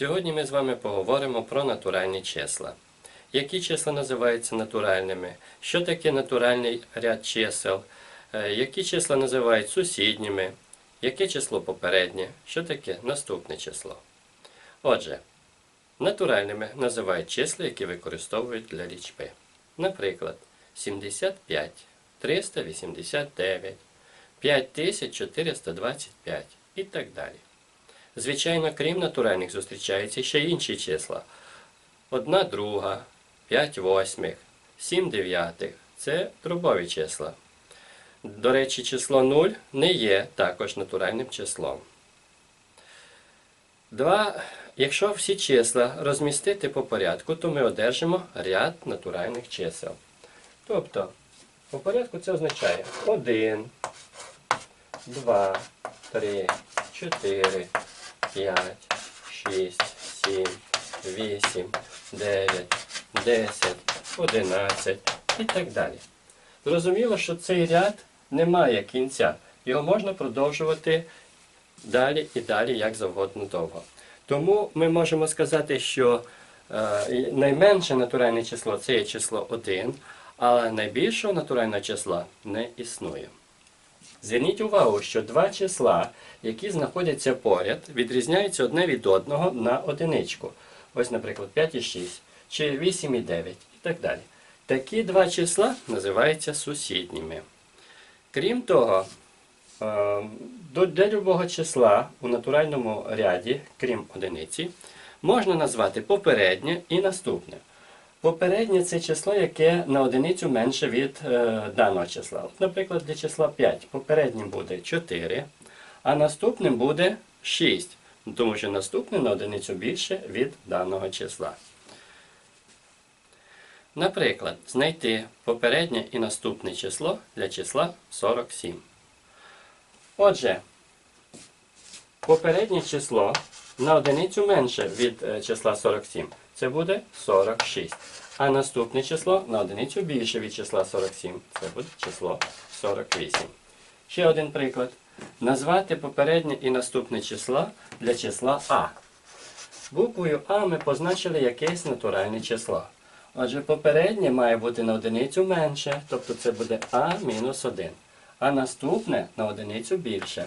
Сьогодні ми з вами поговоримо про натуральні числа. Які числа називаються натуральними? Що таке натуральний ряд чисел? Е, Які числа називають сусідніми? Яке число попереднє? Що таке наступне число? Отже, натуральними називають числа, які використовують для лічби. Наприклад, 75, 389, 5425 і так далі. Звичайно, крім натуральних, зустрічаються ще інші числа. Одна друга, 5 восьмих, 7 дев'ятих це дробові числа. До речі, число 0 не є також натуральним числом. Два, якщо всі числа розмістити по порядку, то ми одержимо ряд натуральних чисел. Тобто, по порядку це означає 1, 2, 3, 4, 5, 6, 7, 8, 9, 10, 11 і так далі. Зрозуміло, що цей ряд не має кінця. Його можна продовжувати далі і далі, як завгодно довго. Тому ми можемо сказати, що е, найменше натуральне число це є число 1, але найбільшого натурального числа не існує. Зверніть увагу, що два числа, які знаходяться поряд, відрізняються одне від одного на одиничку. Ось, наприклад, 5 і 6, чи 8 і 9 і так далі. Такі два числа називаються сусідніми. Крім того, е, до- любого числа у натуральному ряді, крім одиниці, можна назвати попереднє і наступне. Попереднє це число, яке на одиницю менше від е, даного числа. Наприклад, для числа 5 попереднім буде 4, а наступним буде 6, ну, тому що наступне на одиницю більше від даного числа. Наприклад, знайти попереднє і наступне число для числа 47. Отже, попереднє число на одиницю менше від е, числа 47. Це буде 46. А наступне число на одиницю більше від числа 47. Це буде число 48. Ще один приклад. Назвати попереднє і наступне числа для числа А. Буквою А ми позначили якесь натуральне число. Отже, попереднє має бути на одиницю менше, тобто це буде А мінус 1. А наступне на одиницю більше.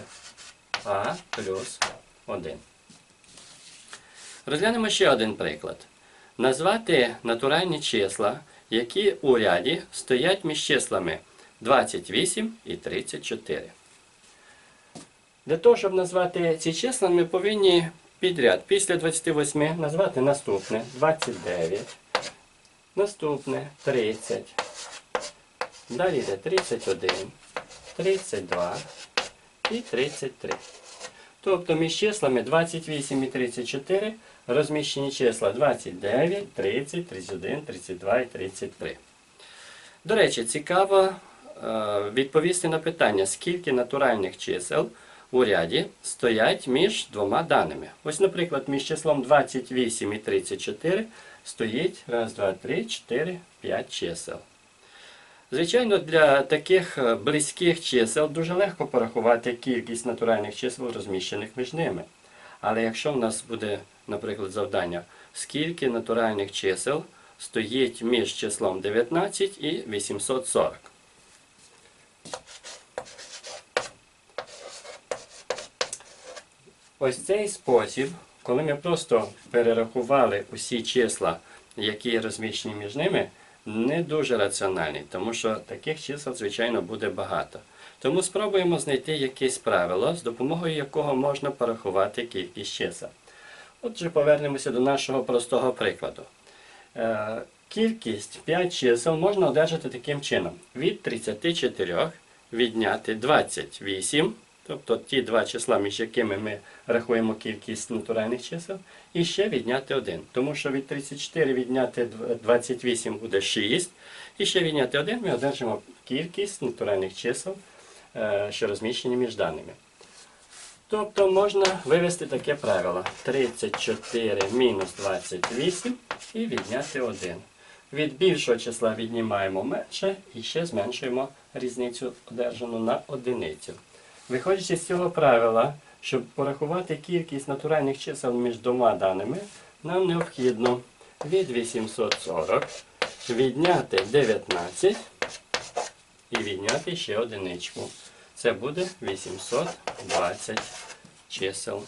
А плюс 1. Розглянемо ще один приклад. Назвати натуральні числа, які у ряді стоять між числами 28 і 34. Для того, щоб назвати ці числа, ми повинні підряд після 28 назвати наступне 29, наступне 30, далі йде 31, 32 і 33. Тобто між числами 28 і 34 розміщені числа 29, 30, 31, 32 і 33. До речі, цікаво е, відповісти на питання, скільки натуральних чисел у ряді стоять між двома даними. Ось, наприклад, між числом 28 і 34 стоїть 1, 2, 3, 4, 5 чисел. Звичайно, для таких е, близьких чисел дуже легко порахувати кількість натуральних чисел, розміщених між ними. Але якщо в нас буде, наприклад, завдання, скільки натуральних чисел стоїть між числом 19 і 840. Ось цей спосіб, коли ми просто перерахували усі числа, які розміщені між ними, не дуже раціональний, тому що таких чисел, звичайно, буде багато. Тому спробуємо знайти якесь правило, з допомогою якого можна порахувати кількість чисел. Отже, повернемося до нашого простого прикладу. Е, Кількість 5 чисел можна одержати таким чином. Від 34 відняти 28, тобто ті два числа, між якими ми рахуємо кількість натуральних чисел, і ще відняти 1. Тому що від 34 відняти 28 буде 6, і ще відняти 1 ми одержимо кількість натуральних чисел, е, що розміщені між даними. Тобто можна вивести таке правило. 34 мінус 28 і відняти 1. Від більшого числа віднімаємо менше і ще зменшуємо різницю одержану на одиницю. Виходячи з цього правила, Щоб порахувати кількість натуральних чисел між двома даними, нам необхідно від 840 відняти 19 і відняти ще одиничку. Це буде 820 чисел.